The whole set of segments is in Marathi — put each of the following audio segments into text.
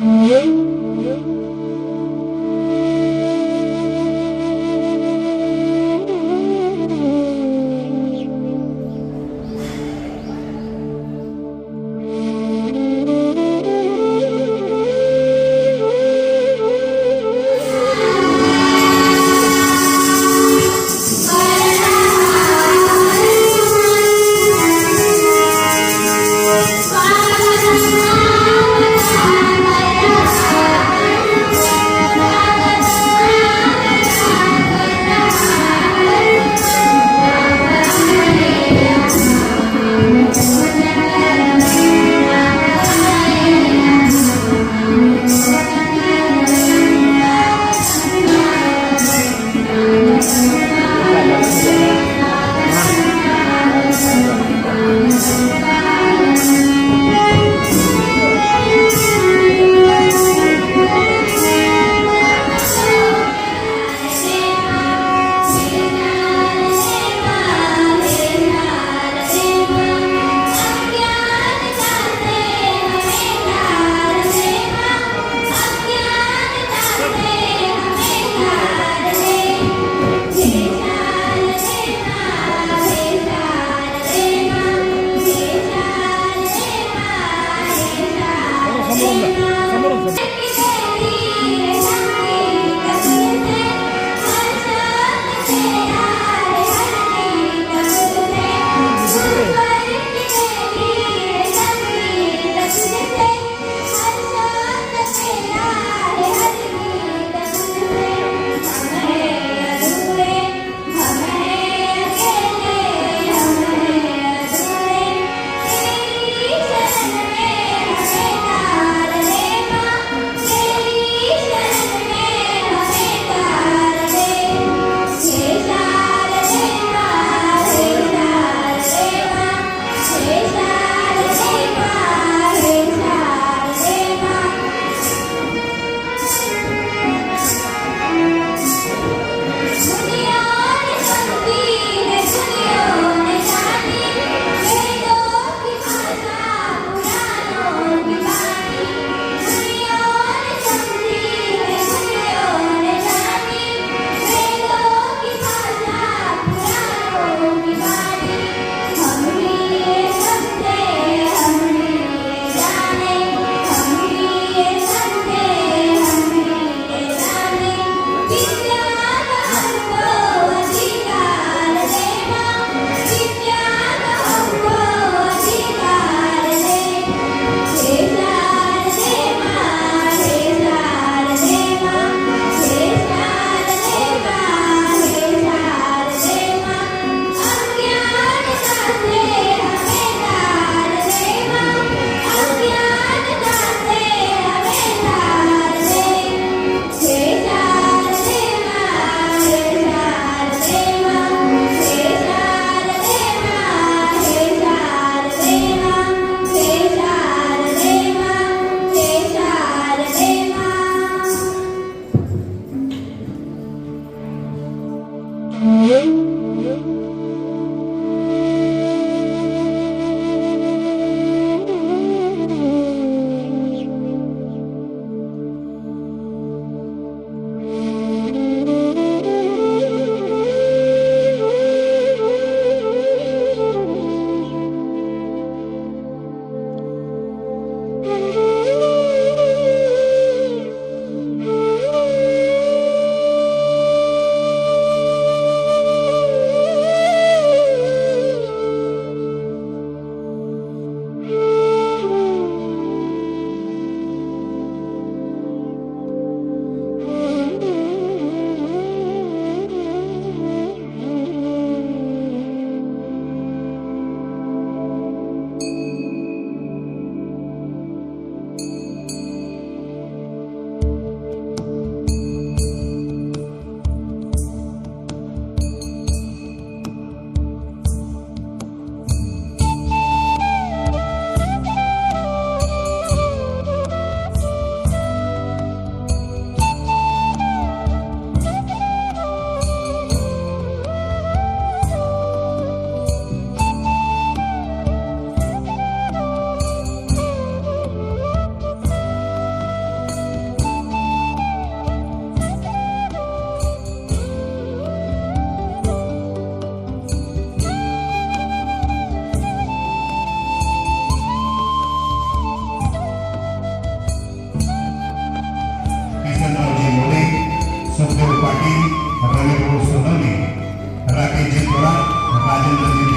Música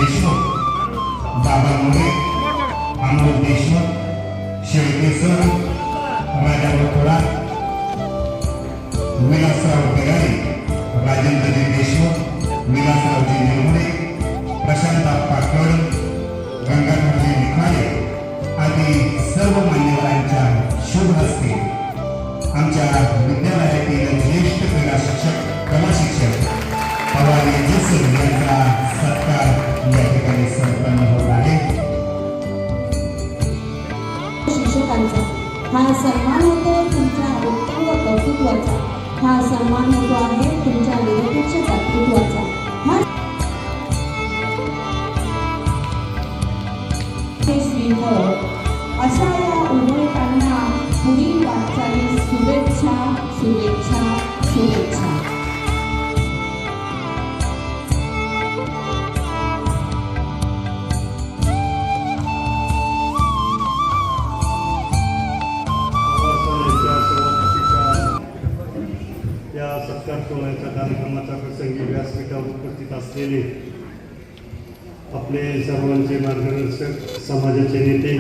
দেশ বাবা মনে আমার দেশ हे श्रीफळ अशा या उभयतांना पुढील वाटचालीस शुभेच्छा शुभेच्छा शुभेच्छा यांच्या शेवटच्या या सत्कार सोहळ्याच्या कार्यक्रमाच्या प्रसंगी व्यासपीठावर उपस्थित असलेले आपले सर्वांचे मार्गदर्शक समाजाचे नेते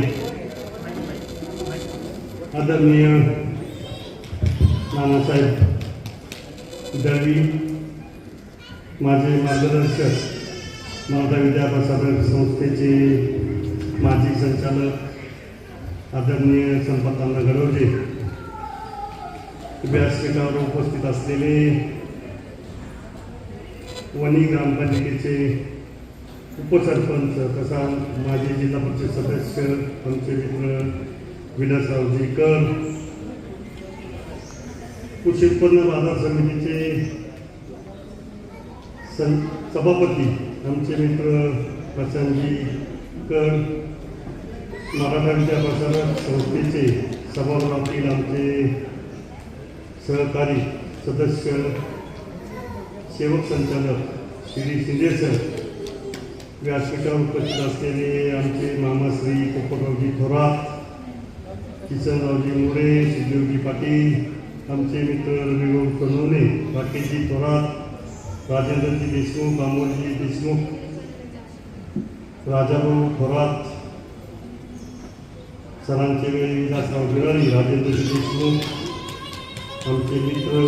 आदरणीय नानासाहेब दळवी माझे मार्गदर्शक मराठा विद्याप्रसारक संस्थेचे माजी संचालक आदरणीय संपतांना गडवजे व्यासपीठावर उपस्थित असलेले वणी ग्रामपंचायतीचे उपसरपंच तसा माजी जिल्हा परिषद सदस्य आमचे मित्र विलासरावजी सावजीकर कृषी उत्पन्न बाजार समितीचे सं सभापती आमचे मित्र प्रशांतजी मराठांच्या मराठा संस्थेचे सभागृहातील आमचे सहकारी सदस्य सेवक संचालक श्री शिंदे सर. व्यासपीठावर उपस्थित असलेले आमचे मामाश्री पोपटरावजी थोरात किसनरावजी मोरे सिद्धेवजी पाटील आमचे मित्र रविभाऊ सोनवणे राकेशजी थोरात राजेंद्रजी देशमुख बामोजी देशमुख राजाभाऊ थोरात सरांचे वेळी विलासराव बिरारी राजेंद्रजी देशमुख आमचे मित्र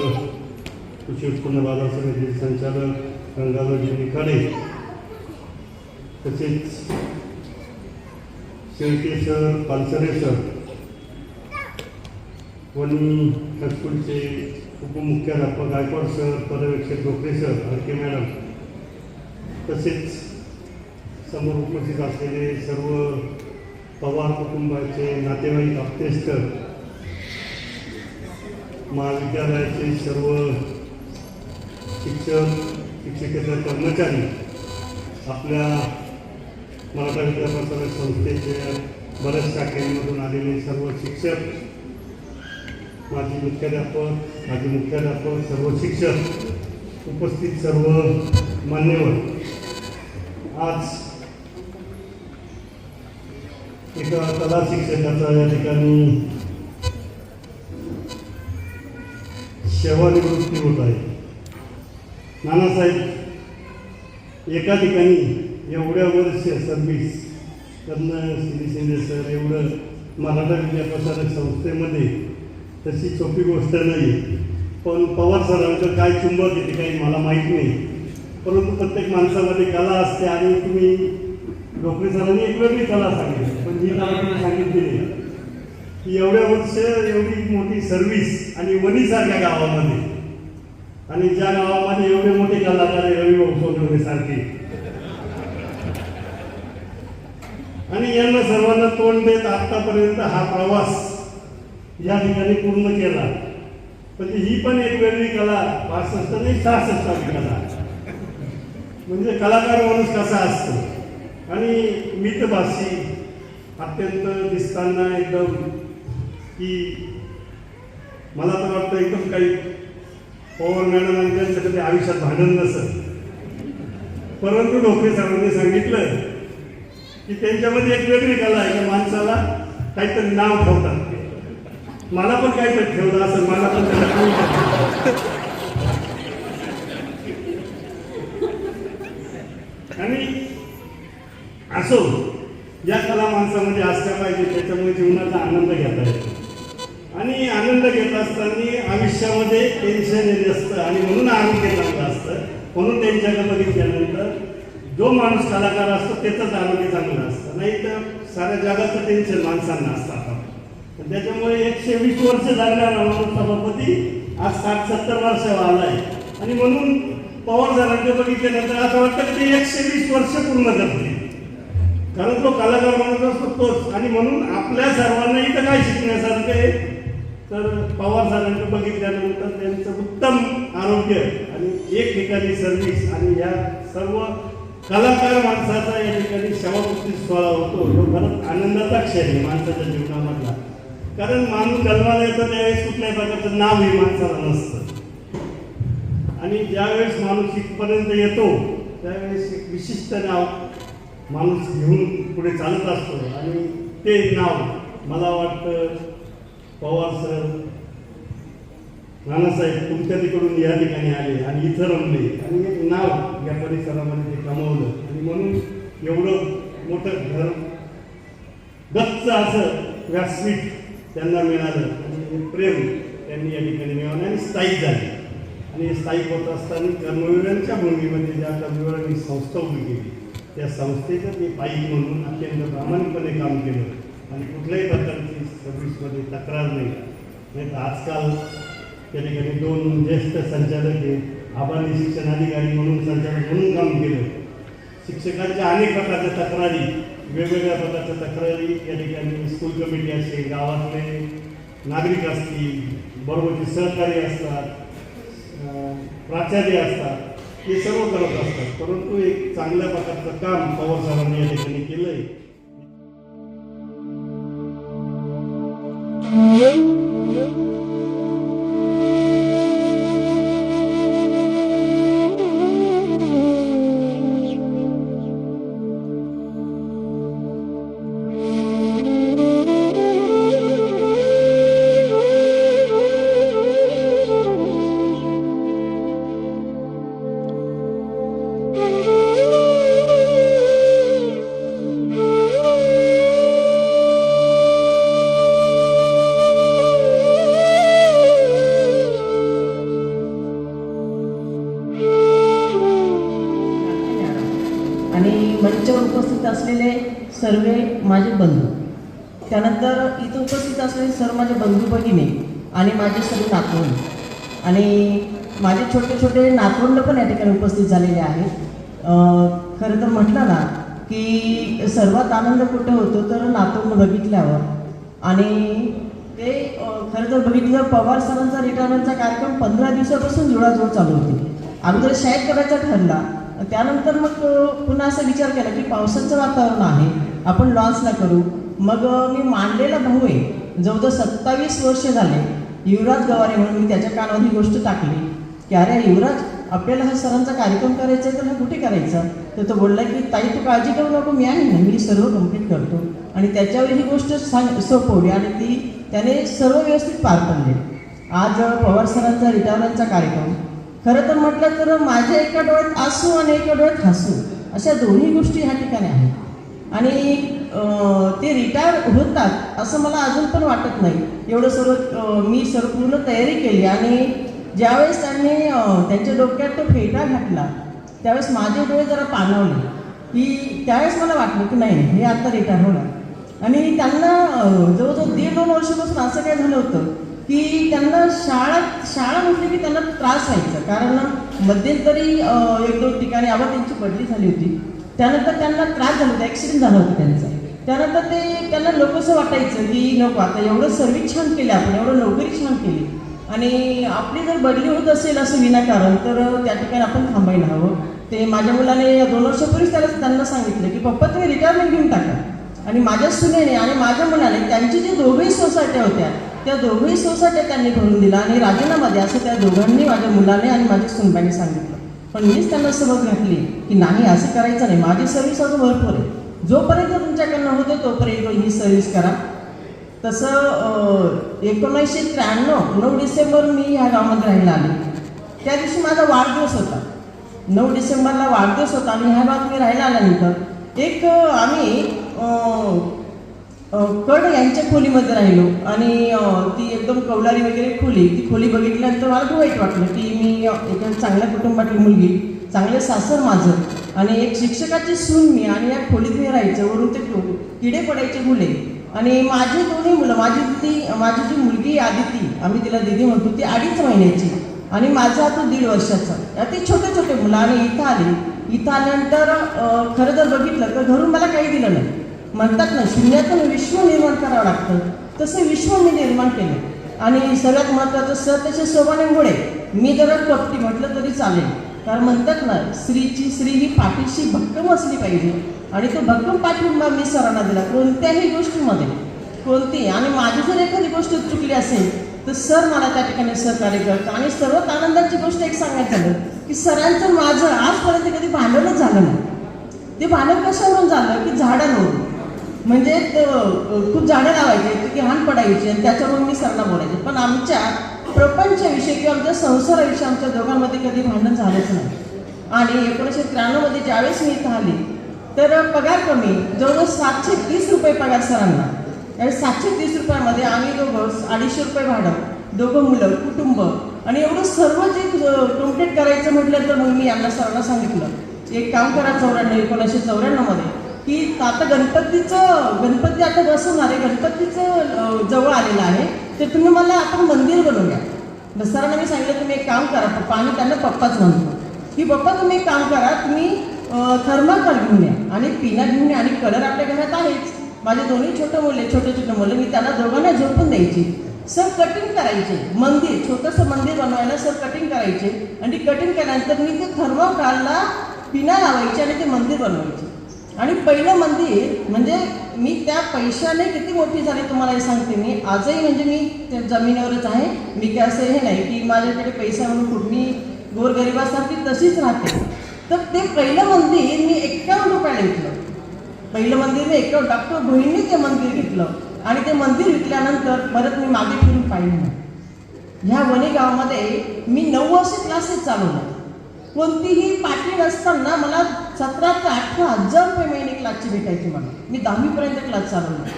कृषी उत्पन्न बाजार समितीचे संचालक गंगाधरजी निखाडे तसेच शेळके सर पालसरे सर वनी हायस्कूलचे उपमुख्याध्यापक गायकवाड सर पर्यवेक्षक डोकरे सर हरके मॅडम तसेच समोर उपस्थित असलेले सर्व पवार कुटुंबाचे नातेवाईक आपतेस्तर महाविद्यालयाचे सर्व शिक्षक शिक्षकेतर कर्मचारी आपल्या मराठा विद्याप्रसारक संस्थेचे बऱ्याच शाखेमधून आलेले सर्व शिक्षक माजी मुख्याध्यापक माजी मुख्याध्यापक सर्व शिक्षक उपस्थित सर्व मान्यवर आज एका कला शिक्षकाचा या ठिकाणी सेवानिवृत्ती होत आहे नानासाहेब एका ठिकाणी एवढ्या वर्ष सर्व्हिस करणं श्री शिंदे सर एवढं मराठा विद्याप्रसारक संस्थेमध्ये तशी सोपी गोष्ट नाही. पण पवार सरांचं काय चुंबक येते काही मला माहीत नाही. परंतु प्रत्येक माणसामध्ये कला असते आणि तुम्ही डोकरे सरांनी एक वेगळी कला सांगितली. पण ही कला तुम्ही सांगितली नाही. की एवढ्या वर्ष एवढी मोठी सर्व्हिस आणि वणीसारख्या गावामध्ये. आणि ज्या गावामध्ये एवढे मोठे कलाकार आहे रविभाऊ सारखे. आणि यांना सर्वांना तोंड देत आतापर्यंत हा प्रवास या ठिकाणी पूर्ण केला. म्हणजे ही पण एक वेगळी कला पासष्ट नाही सहासष्टावी कला. म्हणजे कलाकार माणूस कसा असतो? आणि मितभाषी अत्यंत दिसताना एकदम की मला तर वाटतं एकदम काही पवार मॅडम आणि त्यांचं कधी आयुष्यात भांडण नसत. परंतु डोके सरांनी सांगितलं. की त्यांच्यामध्ये एक वेगळी कला आहे की माणसाला काहीतरी नाव ठेवतात. मला पण काहीतरी ठेवलं असं मला पण त्याला आणि असो या कला माणसामध्ये असल्या पाहिजे त्याच्यामुळे जीवनाचा आनंद घेता येतो. आणि आनंद घेत असताना आयुष्यामध्ये टेन्शन येत असतं आणि म्हणून आनंद चांगलं असतं. म्हणून त्यांच्याकडे बघितल्यानंतर जो माणूस कलाकार असतो त्याचंच आरोग्य चांगलं असतं. नाही तर साऱ्या जगाचं टेन्शन माणसांना असतं आता. तर त्याच्यामुळे एकशे वीस वर्ष झालेला सभापती आज साठ सत्तर वर्ष आला आहे आणि म्हणून पवार झाला बघितल्यानंतर असं वाटतं की ते एकशे वीस वर्ष पूर्ण करते कारण तो कलाकार म्हणत असतो तोच. आणि म्हणून आपल्या सर्वांना इथं काय शिकण्यासारखं आहे? तर पवार सरांकडे बघितल्यानंतर त्यांचं उत्तम आरोग्य आणि एक ठिकाणी सर्व्हिस आणि या सर्व कलाकार माणसाचा या ठिकाणी शवामुक्ती सोहळा होतो. तो खरंच आनंदाचा क्षण आहे माणसाच्या जीवनामधला. कारण माणूस जन्माला येतो त्यावेळेस कुठल्याही प्रकारचं नाव हे माणसाला नसतं. आणि ज्यावेळेस माणूस इथपर्यंत येतो त्यावेळेस एक विशिष्ट नाव माणूस घेऊन पुढे चालत असतो. आणि ते नाव मला वाटतं पवार सर नानासाहेब तुमच्या तिकडून या ठिकाणी आले आणि इथं रमले. आणि एक नाव या परिसरामध्ये ते कमवलं आणि म्हणून एवढं मोठं घर गच्च असं व्यासपीठ त्यांना मिळालं. आणि प्रेम त्यांनी या ठिकाणी मिळवलं आणि स्थायिक झाले. आणि हे स्थायिक होत असताना कर्मवीरांच्या भूमीमध्ये ज्या कर्मवीरांनी संस्था उभी केली त्या संस्थेचं ते पायी म्हणून अत्यंत प्रामाणिकपणे काम केलं. आणि कुठल्याही प्रकारची सर्व्हिसमध्ये तक्रार नाही. नाही तर आजकाल त्या ठिकाणी दोन ज्येष्ठ संचालक हे आबानी शिक्षण अधिकारी म्हणून संचालक म्हणून काम केलं. शिक्षकांच्या अनेक प्रकारच्या तक्रारी वेगवेगळ्या प्रकारच्या तक्रारी या ठिकाणी स्कूल कमिटी असेल गावातले नागरिक असतील बरोबरचे सहकारी असतात प्राचार्य असतात हे सर्व करत असतात. परंतु एक चांगल्या प्रकारचं काम पवार साहेबांनी या ठिकाणी केलं. माझे छोटे छोटे नातवंड पण या ठिकाणी उपस्थित झालेले आहेत. खरं तर म्हटलं ना की सर्वात आनंद कुठं होतो तर नातवंड बघितल्यावर. आणि ते खरं तर बघितलं पवार सरांचा रिटायरमेंटचा कार्यक्रम पंधरा दिवसापासून जुळाजुळ चालू होती. अगोदर शाळेत करायचा ठरला त्यानंतर मग पुन्हा असा विचार केला की पावसाचं वातावरण आहे आपण लॉन्चला करू. मग मी मांडलेला भाऊ आहे जवळजवळ सत्तावीस वर्ष झाले युवराज गवारे म्हणून मी त्याच्या कानावर ही गोष्ट टाकली. की अरे युवराज आपल्याला हा सरांचा कार्यक्रम करायचा आहे तर हा कुठे करायचा? तर तो बोलला की ताई तू काळजी करू नको मी आहे ना मी सर्व कंप्लीट करतो. आणि त्याच्यावर ही गोष्ट सांग सोपवली आणि ती त्याने सर्व व्यवस्थित पार पडले. आज पवार सरांचा रिटायरमेंटचा कार्यक्रम. खरं तर म्हटलं तर माझ्या एका डोळ्यात आसू आणि एका डोळ्यात हसू अशा दोन्ही गोष्टी ह्या ठिकाणी आहेत. आणि ते रिटायर होतात असं मला अजून पण वाटत नाही. एवढं सर्व मी सर्व पूर्ण तयारी केली आणि ज्यावेळेस त्यांनी त्यांच्या डोक्यात तो फेटा घातला त्यावेळेस माझे डोळे जरा पाणवले. की त्यावेळेस मला वाटलं की नाही हे आता रिटायर होणार. आणि त्यांना जवळजवळ दीड दोन वर्षापासून असं काय झालं होतं की त्यांना शाळा शाळा म्हटली की त्यांना त्रास व्हायचा. कारण मध्यंतरी एक दोन ठिकाणी आबा त्यांची बदली झाली होती. त्यानंतर त्यांना त्रास झाला होता ॲक्सिडेंट झाला होता त्यांचा. त्यानंतर ते त्यांना लोकसं वाटायचं की नको आता एवढं सर्विस छान केलं आपण एवढं नोकरी छान केली. आणि आपली जर बदली होत असेल असं विनाकारण तर त्या ठिकाणी आपण थांबायला हवं. ते माझ्या मुलाने या दोन वर्षापूर्वीच त्याला त्यांना सांगितलं की पप्पा तुम्ही रिटायरमेंट घेऊन टाका. आणि माझ्या सुनेने आणि माझ्या मुलाने त्यांची जी दोघंही सोसायट्या होत्या त्या दोघंही सोसायट्या त्यांनी भरून दिला आणि राजीनामा द्या असं त्या दोघांनी माझ्या मुलाने आणि माझ्या सुनबाईने सांगितलं. पण मीच त्यांना सबक घातली की नाही असं करायचं नाही. माझी सर्व्हिस अजून भरपूर आहे. जोपर्यंत तुमच्याकडनं होते तोपर्यंत ही सर्व्हिस करा. तसं एकोणीसशे त्र्याण्णव नऊ डिसेंबर मी ह्या गावामध्ये राहायला आले. त्या दिवशी माझा वाढदिवस होता. नऊ डिसेंबरला वाढदिवस होता आणि ह्या गावात मी राहायला आल्यानंतर एक आम्ही कड यांच्या खोलीमध्ये राहिलो आणि ती एकदम कौलारी वगैरे खोली ती खोली बघितल्यानंतर मला खूप वाईट वाटलं की मी एका चांगल्या कुटुंबातली मुलगी चांगले सासर माझं आणि एक शिक्षकाची सून मी आणि या खोलीत मी राहायचं वरून ते किडे पडायचे मुले आणि माझी दोन्ही मुलं माझी ती माझी जी मुलगी आदिती आम्ही तिला दिदी म्हणतो ती अडीच महिन्याची. आणि माझा तो दीड वर्षाचा. ते छोटे छोटे मुलं आणि इथं आले. इथं आल्यानंतर खरं जर बघितलं तर घरून मला काही दिलं नाही. म्हणतात ना शून्यातून विश्व निर्माण करावं लागतं. तसं विश्व मी निर्माण केलं. आणि सगळ्यात महत्त्वाचं सर त्याच्या सोबाने मुळे मी जरा कपटी म्हटलं तरी चालेल. कारण म्हणतात ना स्त्रीची स्त्री ही पाठीशी भक्कम असली पाहिजे. आणि तो भक्कम पाठिंबा मी सरांना दिला. कोणत्याही गोष्टीमध्ये कोणती आणि माझी जर एखादी गोष्ट चुकली असेल तर सर मला त्या ठिकाणी सहकार्य करतात. आणि सर्वात आनंदाची गोष्ट एक सांगायचं झालं की सरांचं माझं आजपर्यंत कधी भांडणच झालं नाही. ते भांडण कशावरून झालं? की झाडांवरून. म्हणजे खूप झाडं लावायचे की हान पडायची आणि त्याच्यावरून मी सरांना बोलायचे. पण आमच्या प्रपंचाविषयी किंवा आमच्या संसाराविषयी आमच्या दोघांमध्ये कधी भांडण झालंच नाही. आणि एकोणीसशे त्र्याण्णवमध्ये ज्यावेळेस मी इथं आली तर पगार कमी जवळजवळ सातशे तीस रुपये पगार सरांना. तर सातशे तीस रुपयामध्ये आम्ही दोघं अडीचशे रुपये भाडं दोघं मुलं कुटुंब आणि एवढं सर्व जे कंप्लीट करायचं म्हटलं तर मग मी यांना सरांना सांगितलं. एक काम करा चौऱ्याण्णव एकोणीसशे चौऱ्याण्णवमध्ये. की आता गणपतीचं गणपती आता बसवणार आहे गणपतीचं जवळ आलेलं आहे तर तुम्ही मला आपण मंदिर बनवूया मग सरांना मी सांगितलं तुम्ही एक काम करा पप्पा आणि त्यांना पप्पाच म्हणतो. की पप्पा तुम्ही एक काम करा तुम्ही थर्माकॉल घेऊन या आणि पिना घेऊन या आणि कलर आपल्या घरात आहेच. माझे दोन्ही छोटे मुले छोटे छोटे मुलं मी त्यांना दोघांना झोपून द्यायची. सर कटिंग करायचे. मंदिर छोटंसं मंदिर बनवायला सर कटिंग करायचे. आणि कटिंग केल्यानंतर मी ते थर्माकॉलला पिना लावायची आणि ते मंदिर बनवायचे. आणि पहिलं मंदिर म्हणजे मी त्या पैशाने किती मोठी झाली तुम्हाला हे सांगते मी. आजही म्हणजे मी त्या जमिनीवरच आहे. मी काय असं हे नाही की माझ्याकडे पैसा म्हणून कुठली गोरगरिबासारखी तशीच राहते. तर ते पहिलं मंदिर मी एक्कावन्न रुपयाला घेतलं. पहिलं मंदिर मी एका डॉक्टर भोईंनी ते मंदिर घेतलं. आणि ते मंदिर विकल्यानंतर परत मी मागे फिरून पाहिलं ह्या वने गावामध्ये मी नऊ वर्ष क्लासेस चालवलं. कोणतीही पाठी नसताना मला सतरा ते अठरा हजार रुपये महिने क्लासची भेटायची मला मी दहावीपर्यंत क्लास चालवला.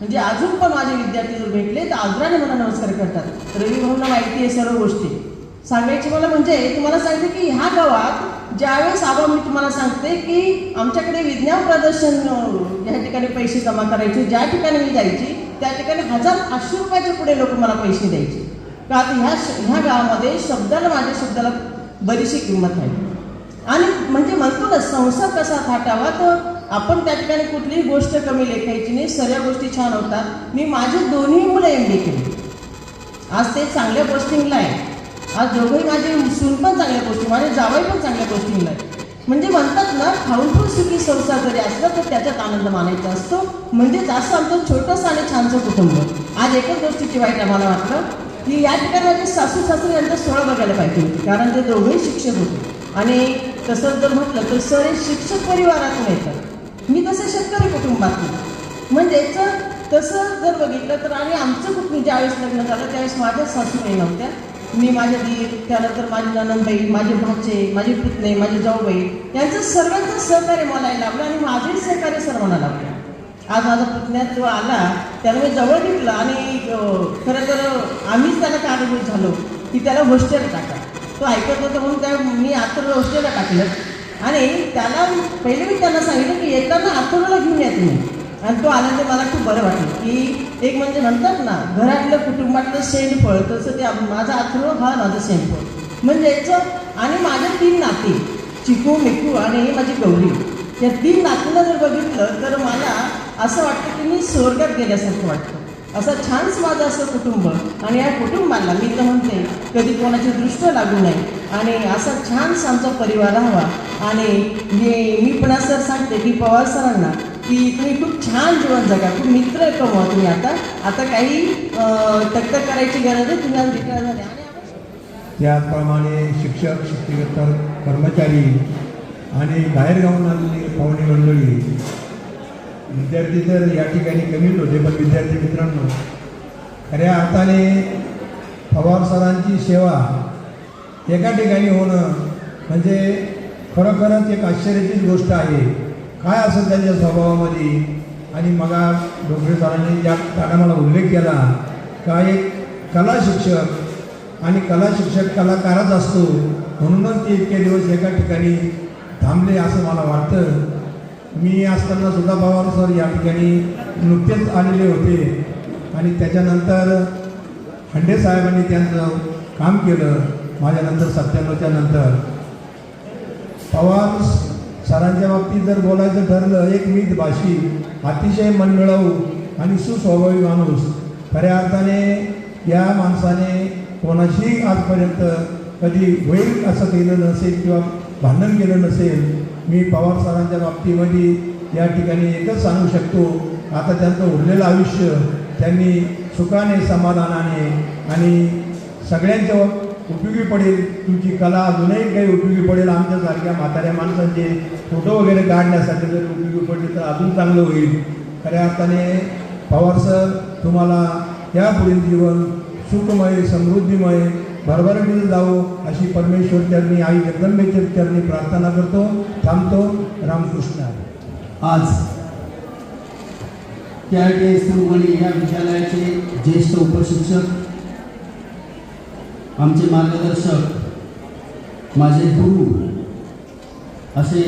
म्हणजे अजून पण माझे विद्यार्थी जर भेटले तर आदराने मला नमस्कार करतात. रवी भाऊंना माहिती आहे सर्व गोष्टी. सांगायची मला म्हणजे तुम्हाला सांगते की ह्या गावात ज्यावेळेस आबा मी तुम्हाला सांगते की आमच्याकडे विज्ञान प्रदर्शन या ठिकाणी पैसे जमा करायचे. ज्या ठिकाणी मी जायची त्या ठिकाणी हजार पाचशे रुपयाच्या पुढे लोक मला पैसे द्यायचे. का तर ह्या श- ह्या गावामध्ये शब्दाला माझ्या शब्दाला बरीचशी किंमत आहे. आणि म्हणजे म्हणतो ना संसार कसा थाटावा तर आपण त्या ठिकाणी कुठलीही गोष्ट कमी लेखायची नाही सर्व गोष्टी छान होतात. मी माझे दोन्ही मुलं एम डी केली. आज ते चांगल्या पोस्टिंगला आहे आज दोघंही माझे सून पण चांगल्या गोष्टी माझे जावई पण चांगल्या गोष्टी नाही. म्हणजे म्हणतात ना खाऊन पण सुखी संसार जरी असला तर त्याच्यात आनंद मानायचा असतो. म्हणजेच असं आमचं छोटंसं आणि छानसं कुटुंब. आज एकच गोष्टीची वाईट आम्हाला वाटलं की या ठिकाणी माझे सासू सासरे यांचा सोहळा बघायला पाहिजे. कारण ते दोघेही शिक्षक होते. आणि तसं जर म्हटलं तर सर हे शिक्षक परिवारातून येतात. मी तसं शेतकरी कुटुंबातून. म्हणजेच तसं जर बघितलं तर आणि आमचं कुटुंब ज्यावेळेस लग्न झालं त्यावेळेस माझ्या सासूबाई नव्हत्या. मी माझ्या दीर त्यानंतर माझी ननंदबाई माझे भाचे माझे पुतणे माझे जाऊबाई यांचं सर्वांचं सहकार्य मला लाभलं आणि माझंही सहकार्य सर्वांना लाभलं आज माझा पुतण्यात जो आला त्याला मी जवळ घेतलं आणि खरं तर आम्हीच त्याला कारणीभूत झालो की त्याला हॉस्टेल टाका तो ऐकत होता म्हणून त्या मी आतुरला हॉस्टेलला टाकलं. आणि त्याला पहिले मी त्यांना सांगितलं की येताना आतुरला घेऊन या तुम्ही. आणि तो आल्यानंतर मला खूप बरं वाटलं की एक म्हणजे म्हणतात ना घरातलं कुटुंबातलं शेणफळ तसं ते माझा आथरो हा माझं शेणफळ. म्हणजे याचं आणि माझे तीन नाती चिकू मिकू आणि ही माझी गौरी या तीन नातींना जर बघितलं तर मला असं वाटतं की मी स्वर्गात गेल्यासारखं वाटतं. असं छानच माझं असं कुटुंब आणि या कुटुंबाला मी तर म्हणते कधी कोणाची दृष्ट लागू नये. आणि असा छानसा आमचा परिवार हवा आणि मी मी पण असं सांगते की पवार सरांना की तुम्ही खूप छान जीवन जगा खूप मित्र कमवा तुम्ही आता. आता काही अं, करायची गरज आहे तुम्ही आज रिटायर झाले आणि त्याचप्रमाणे शिक्षक शिक्षकेतर कर्मचारी आणि बाहेरगावून आलेली पाहुणे मंडळी विद्यार्थी तर या ठिकाणी कमीच होते पण विद्यार्थी मित्रांनो खऱ्या अर्थाने पवार सरांची सेवा एका ठिकाणी होणं म्हणजे खरोखरच एक आश्चर्याचीच गोष्ट आहे. काय असेल त्यांच्या स्वभावामध्ये? आणि मगा डॉक्टर सरांनी ज्या मला उल्लेख केला. का एक कला शिक्षक आणि कला शिक्षक कलाकारच असतो. म्हणूनच ते इतके दिवस एका ठिकाणी थांबले असं मला वाटतं. मी असताना सुद्धा पवार सर या ठिकाणी नुकतेच आलेले होते. आणि त्याच्यानंतर हंडे साहेबांनी त्यांचं काम केलं. माझ्यानंतर सत्त्याण्णवच्या नंतर. पवार सरांच्या बाबतीत जर बोलायचं ठरलं एक मित भाषी अतिशय मनमिळाऊ आणि सुस्वभावी माणूस खऱ्या अर्थाने या माणसाने कोणाशी आजपर्यंत कधी वैर असं केलं नसेल किंवा भांडण केलं नसेल मी पवार सरांच्या बाबतीमध्ये या ठिकाणी एकच सांगू शकतो आता त्यांचं उरलेलं आयुष्य त्यांनी सुखाने समाधानाने आणि सगळ्यांच्या उपयोगी पडेल? तुमची कला अजूनही काही उपयोगी पडेल? आमच्यासारख्या म्हाताऱ्या माणसांचे फोटो वगैरे काढण्यासाठी जर उपयोगी पडले तर अजून चांगलं होईल. खऱ्या अर्थाने पवार सर तुम्हाला या पुढील जीवन सुखमय समृद्धीमय भरभराटीत जावो अशी परमेश्वर चरणी आई जगदंबेच्या चरणी प्रार्थना करतो थांबतो. रामकृष्ण. आज त्या या विद्यालयाचे ज्येष्ठ उपशिक्षक आमचे मार्गदर्शक माझे गुरु असे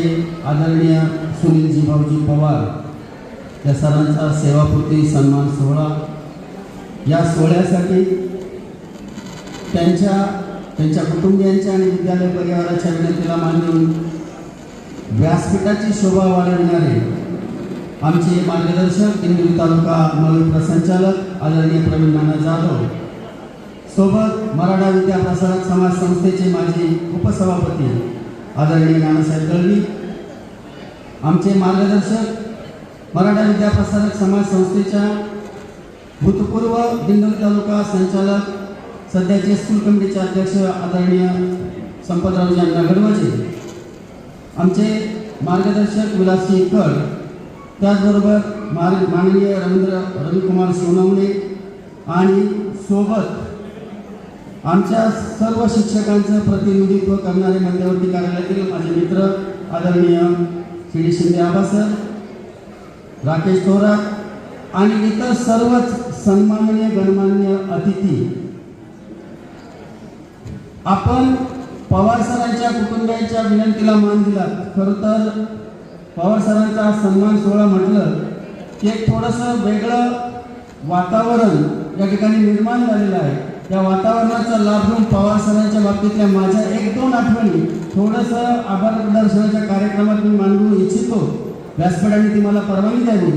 आदरणीय सुनीलजी भाऊजी पवार या सरांचा सेवापूर्ती सन्मान सोहळा या सोहळ्यासाठी त्यांच्या त्यांच्या कुटुंबियांच्या आणि विद्यालय परिवाराच्या विनंतीला मानून व्यासपीठाची शोभा वाढविणारे आमचे मार्गदर्शक दिंडोरी तालुका मयूर प्रसंचालक आदरणीय प्रवीण नाना जाधव सोबत मराठा विद्या प्रसारक समाज संस्थेचे माजी उपसभापती आदरणीय नानासाहेब दळवी आमचे मार्गदर्शक मराठा विद्या प्रसारक समाज संस्थेच्या भूतपूर्व दिंडोरी तालुका संचालक सध्याचे स्कूल कमिटीचे अध्यक्ष आदरणीय संपतरावजी अण्णा गडवजे आमचे मार्गदर्शक विलासजी कड त्याचबरोबर मार माननीय रवींद्र रविकुमार सोनवणे आणि सोबत आमच्या सर्व शिक्षकांचं प्रतिनिधित्व करणारे मध्यवर्ती कार्यालयातील माझे मित्र आदरणीय श्री डी शिंदे आबा सर राकेश थोरात आणि इतर सर्वच सन्माननीय गणमान्य अतिथी. आपण पवार सरांच्या कुटुंबियांच्या विनंतीला मान दिला खरं तर पवार सरांचा सन्मान सोहळा म्हटलं की एक थोडंसं वेगळं वातावरण या ठिकाणी निर्माण झालेलं आहे. या वातावरणाचा लाभ घेऊन पवार सरांच्या बाबतीतल्या माझ्या एक दोन आठवणी थोडंसं आभार प्रदर्शनाच्या कार्यक्रमात मी मांडू इच्छितो. व्यासपीठाने ती मला परवानगी द्यावी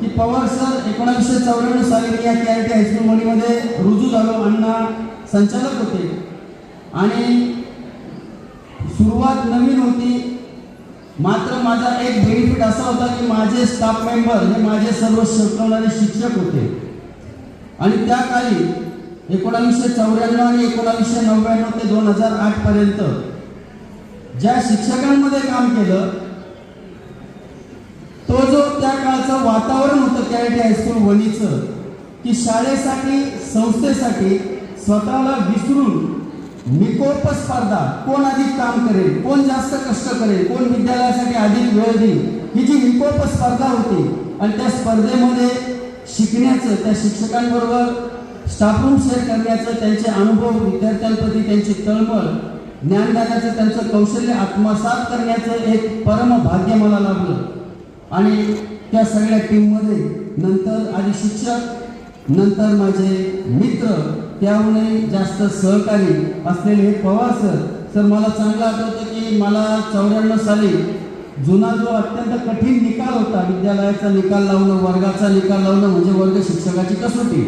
की पवार सर एकोणीसशे चौऱ्याण्णव साली मी या K I T high school मुलीमध्ये रुजू झालो अण्णा संचालक होते. आणि सुरुवात नवीन होती. मात्र माझा एक बेनिफिट असा होता की माझे स्टाफ मेंबर हे माझे सर्व शिकवणारे शिक्षक होते. आणि त्या काळी एकोणावीसशे चौऱ्याण्णव आणि एकोणावीसशे नव्याण्णव ते दोन हजार आठ पर्यंत ज्या शिक्षकांमध्ये काम केलं तो जो त्या काळचं वातावरण होतं कॅरेटी हायस्कूल वणीचं की शाळेसाठी संस्थेसाठी स्वतःला विसरून निकोप स्पर्धा कोण अधिक काम करेल कोण जास्त कष्ट करेल कोण विद्यालयासाठी अधिक वेळ देईल ही जी निकोप स्पर्धा होती आणि त्या स्पर्धेमध्ये शिकण्याचं त्या शिक्षकांबरोबर स्टाफरूम शेअर करण्याचं त्यांचे अनुभव विद्यार्थ्यांप्रती त्यांची तळमळ ज्ञानदानाचं त्यांचं कौशल्य आत्मसात करण्याचं एक परम भाग्य मला लाभलं. आणि त्या सगळ्या टीममध्ये नंतर आधी शिक्षक नंतर माझे मित्र त्याहूनही जास्त सहकारी असलेले हे पवार सर सर मला चांगलं आठवतं की मला चौऱ्याण्णव साली जुना जो अत्यंत कठीण निकाल होता विद्यालयाचा निकाल लावणं वर्गाचा निकाल लावणं म्हणजे वर्ग शिक्षकाची कसोटी.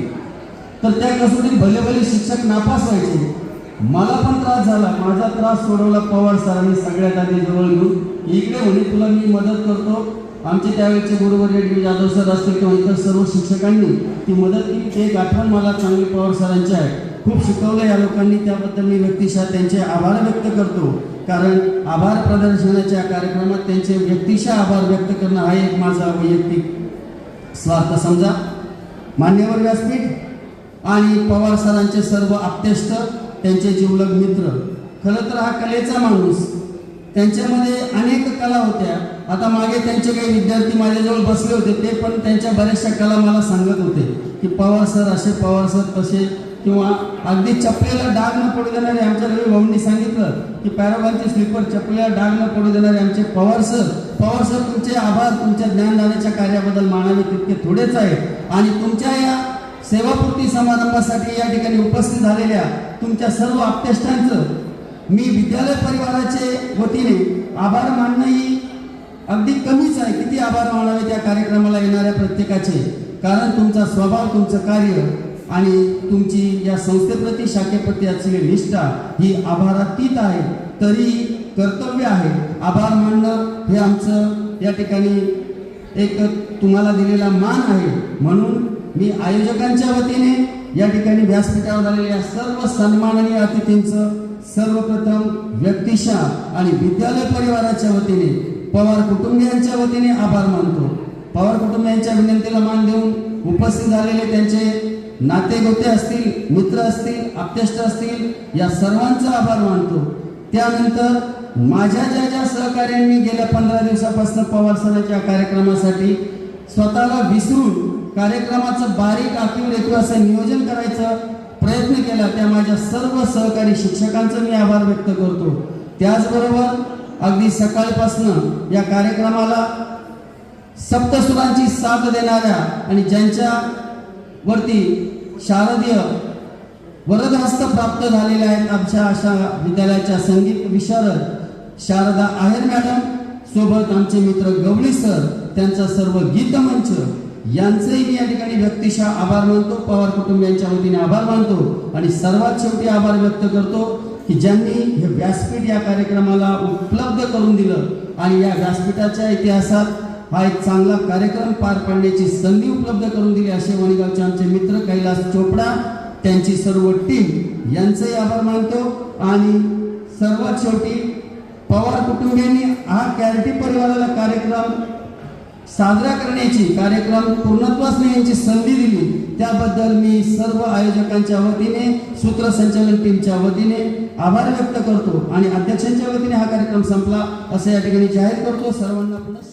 तर त्या कसोटीत भले भले शिक्षक नापास व्हायचे. मला पण त्रास झाला. माझा त्रास सोडवला पवार सरांनी सगळ्यात आधी जवळ घेऊन. इकडे म्हणे तुला मी मदत करतो. आमचे त्यावेळेचे बरोबर रेड्डी जाधव सर असतील किंवा इतर सर्व शिक्षकांनी ती मदत केली. ते एक आठवण मला चांगली पवार सरांची आहे. खूप शिकवलं या लोकांनी. त्याबद्दल मी व्यक्तिशः त्यांचे आभार व्यक्त करतो. कारण आभार प्रदर्शनाच्या कार्यक्रमात त्यांचे व्यक्तिशः आभार व्यक्त करणं हा एक माझा वैयक्तिक स्वार्थ समजा. मान्यवर व्यासपीठ आणि पवार सरांचे सर्व आप्तेष्ट त्यांचे जिवलग मित्र. खरं तर हा कलेचा माणूस. त्यांच्यामध्ये अनेक कला होत्या. आता मागे त्यांचे काही विद्यार्थी माझ्याजवळ बसले होते ते पण त्यांच्या बऱ्याचशा कला मला सांगत होते की पवार सर असे पवार सर तसे किंवा अगदी चपलेला डाग न पडू देणारे आमच्या रवी भाऊंनी सांगितलं की पॅरागॉनचे स्लीपर चपलेला डाग न पडू देणारे आमचे पवार सर पवार सर तुमचे आभार तुमच्या ज्ञानदानाच्या कार्याबद्दल मानावे तितके थोडेच आहे आणि तुमच्या या सेवापूर्ती समारंभासाठी या ठिकाणी उपस्थित झालेल्या तुमच्या सर्व आप्तेष्टांचं मी विद्यालय परिवाराचे वतीने आभार मानणं ही अगदी कमीच आहे. किती आभार मानावे त्या कार्यक्रमाला येणाऱ्या प्रत्येकाचे? कारण तुमचा स्वभाव तुमचं कार्य आणि तुमची या संस्थेप्रती शाखेप्रती असलेली निष्ठा ही आभारातीत आहे. तरी कर्तव्य आहे. आभार मानणं हे आमचं या ठिकाणी एक तुम्हाला दिलेला मान आहे. म्हणून मी आयोजकांच्या वतीने या ठिकाणी व्यासपीठावर आलेल्या सर्व सन्माननीय अतिथींचं सर्वप्रथम व्यक्तिशः आणि विद्यालय परिवाराच्या वतीने पवार कुटुंबियांच्या वतीने आभार मानतो. पवार कुटुंबियांच्या विनंतीला मान देऊन उपस्थित झालेले त्यांचे नाते गोते असतील मित्र असतील आप्तेष्ट असतील या सर्वांचा आभार मानतो. त्यानंतर माझ्या ज्या ज्या सहकार्यांनी गेल्या पंधरा दिवसापासून पवार सणाच्या कार्यक्रमासाठी स्वतःला विसरून कार्यक्रमाचं बारीक आखीव रेखीव असं नियोजन करायचं प्रयत्न केला त्या माझ्या सर्व सहकारी शिक्षकांचं मी आभार व्यक्त करतो. त्याचबरोबर अगदी सकाळपासनं या कार्यक्रमाला सप्तसुरांची साथ देणाऱ्या आणि ज्यांच्यावरती शारदीय वरदहस्त प्राप्त झालेल्या आहेत आमच्या अशा विद्यालयाच्या संगीत विशारद शारदा आहेर मॅडम सोबत आमचे मित्र गवळी सर त्यांचा सर्व गीतमंच यांचंही मी या ठिकाणी व्यक्तिशः आभार मानतो पवार कुटुंबियांच्या वतीने आभार मानतो आणि सर्वात शेवटी आभार व्यक्त करतो की ज्यांनी हे व्यासपीठ या कार्यक्रमाला उपलब्ध करून दिलं आणि या व्यासपीठाच्या इतिहासात हा एक चांगला कार्यक्रम पार पाडण्याची संधी उपलब्ध करून दिली. असे वणीगावचे आमचे मित्र कैलास चोपडा त्यांची सर्व टीम यांचंही आभार मानतो. आणि सर्वात शेवटी पवार कुटुंबियांनी हा कॅरिटी परिवाराला कार्यक्रम साजरा करण्याची कार्यक्रम पूर्णत्वास नेण्याची संधी दिली. त्याबद्दल मी सर्व आयोजकांच्या वतीने सूत्रसंचालन टीमच्या वतीने आभार व्यक्त करतो आणि अध्यक्षांच्या वतीने हा कार्यक्रम संपला असं या ठिकाणी जाहीर करतो. सर्वांना पुन्हा